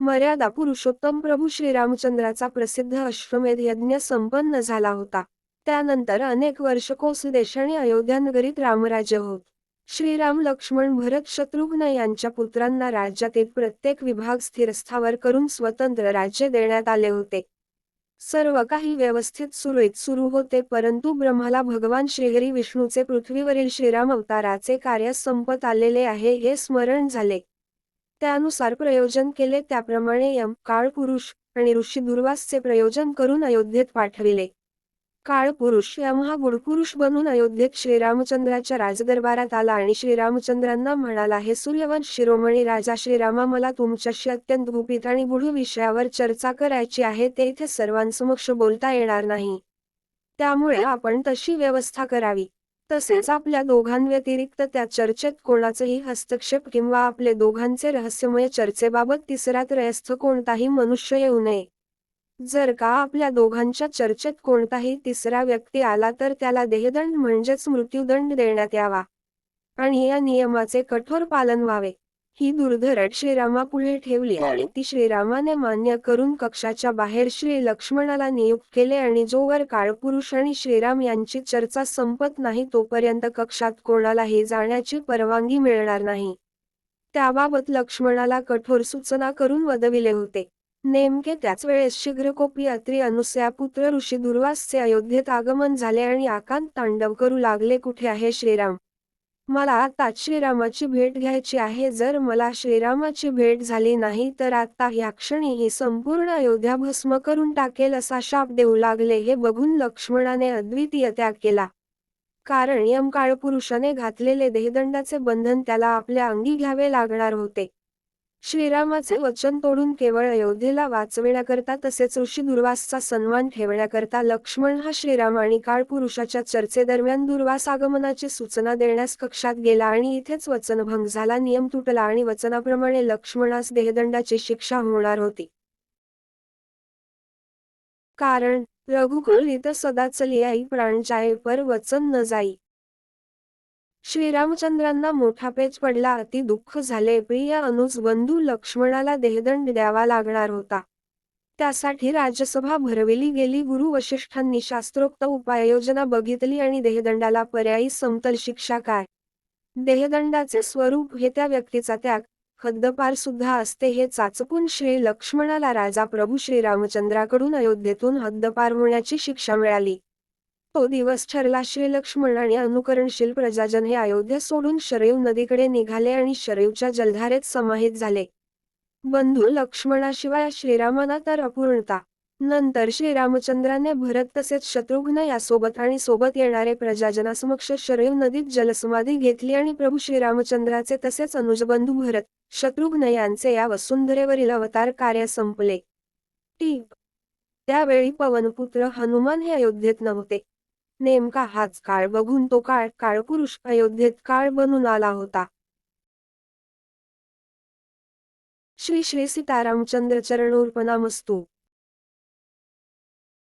मर्यादा पुरुषोत्तम प्रभू श्रीरामचंद्राचा प्रसिद्ध अश्वमेध यज्ञ संपन्न झाला होता. त्यानंतर अनेक वर्ष कोस देश आणि अयोध्या नगरीत रामराज्य होत. श्रीराम लक्ष्मण भरत शत्रुघ्न यांच्या पुत्रांना राज्यातील प्रत्येक विभाग स्थिरस्थावर करून स्वतंत्र राज्य देण्यात आले होते. सर्व काही व्यवस्थित सुरळीत सुरू होते परंतु ब्रह्माला भगवान श्रीहरी विष्णूचे पृथ्वीवरील श्रीराम अवताराचे कार्य संपत आलेले आहे हे स्मरण झाले. त्यानुसार प्रयोजन केले. त्याप्रमाणे यम काळपुरुष आणि ऋषी दुर्वासचे प्रयोजन करून अयोध्येत पाठविले. काळपुरुष यम हा गुडपुरुष बनून अयोध्येत श्रीरामचंद्राच्या राजदरबारात आला आणि श्रीरामचंद्रांना म्हणाला हे सूर्यवंश शिरोमणी राजा श्रीरामा मला तुमच्याशी अत्यंत गुपित आणि गुढ विषयावर चर्चा करायची आहे. ते इथे सर्वांसमक्ष बोलता येणार नाही. त्यामुळे आपण तशी व्यवस्था करावी. तसेच आपल्या दोघांव्यतिरिक्त त्या चर्चेत कोणाचाही हस्तक्षेप किंवा आपले दोघांचे रहस्यमय चर्चेबाबत तिसरा त्रयस्थ कोणताही मनुष्य येऊ नये. जर का आपल्या दोघांच्या चर्चेत कोणताही तिसरा व्यक्ती आला तर त्याला देहदंड म्हणजेच मृत्यूदंड देण्यात यावा. आणि या नियमाचे कठोर पालन व्हावे. ही दुर्धरट श्रीरामापुढे ठेवली आणि ती श्रीरामाने मान्य करून कक्षाच्या बाहेर श्री लक्ष्मणाला नियुक्त केले आणि जोवर काळपुरुष आणि श्रीराम यांची चर्चा संपत नाही तोपर्यंत कक्षात कोणालाही जाण्याची परवानगी मिळणार नाही. त्याबाबत लक्ष्मणाला कठोर सूचना करून वदविले होते. नेमके त्याच वेळेस शीघ्रकोपी अत्री अनुसया पुत्र ऋषी दुर्वासचे अयोध्येत आगमन झाले आणि आकांत तांडव करू लागले कुठे आहे श्रीराम? मला आता श्रीरामाची भेट घ्यायची आहे. जर मला श्रीरामाची भेट झाली नाही तर आता या क्षणी ही संपूर्ण अयोध्या भस्म करून टाकेल असा शाप देऊ लागले हे बघून लक्ष्मणाने अद्वितीय त्याग केला. कारण यम काळपुरुषाने घातलेले देहदंडाचे बंधन त्याला आपल्या अंगी घ्यावे लागणार होते. श्रीरामाचे वचन तोडून केवळ अयोध्येला वाचविण्याकरता तसेच ऋषी दुर्वासचा सन्मान ठेवण्याकरता लक्ष्मण हा श्रीराम आणि काळपुरुषाच्या चर्चेदरम्यान दुर्वास आगमनाची सूचना देण्यास कक्षात गेला आणि इथेच वचनभंग झाला. नियम तुटला आणि वचनाप्रमाणे लक्ष्मणास देहदंडाची शिक्षा होणार होती. कारण रघुकुल इथं सदा चली आई प्राण जाय पर वचन न जाई. श्रीरामचंद्रांना मोठा पेच पडला अति दुःख झाले. प्रिय अनुज बंधू लक्ष्मणाला देहदंड द्यावा लागणार होता. त्यासाठी राज्यसभा भरविली गेली. गुरु वशिष्ठांनी शास्त्रोक्त उपाययोजना बघितली आणि देहदंडाला पर्यायी समतल शिक्षा काय? देहदंडाचे स्वरूप हे त्या व्यक्तीचा त्याग हद्दपार सुद्धा असते. हे चाचपून श्री लक्ष्मणाला राजा प्रभू श्रीरामचंद्राकडून अयोध्येतून हद्दपार होण्याची शिक्षा मिळाली. तो दिवस ठरला श्री लक्ष्मण आणि अनुकरणशील प्रजाजन हे अयोध्या सोडून शरयू नदीकडे निघाले आणि शरयूच्या जलधारेत समाहित झाले. बंधू लक्ष्मणाशिवाय श्रीरामाना तर अपूर्णता. नंतर श्रीरामचंद्राने भरत तसेच शत्रुघ्न यासोबत आणि सोबत येणारे प्रजाजनासमक्ष शरयू नदीत जलसमाधी घेतली आणि प्रभू श्रीरामचंद्राचे तसेच अनुजबंधू भरत शत्रुघ्न यांचे या वसुंधरेवरील अवतार कार्य संपले. टीप त्यावेळी पवनपुत्र हनुमान हे अयोध्येत नव्हते. नेमका हाच काळ बघून तो काळ काळपुरुष अयोध्येत काळ बनून आला होता. श्री श्री सीतारामचंद्र चरणोर्पणामस्तू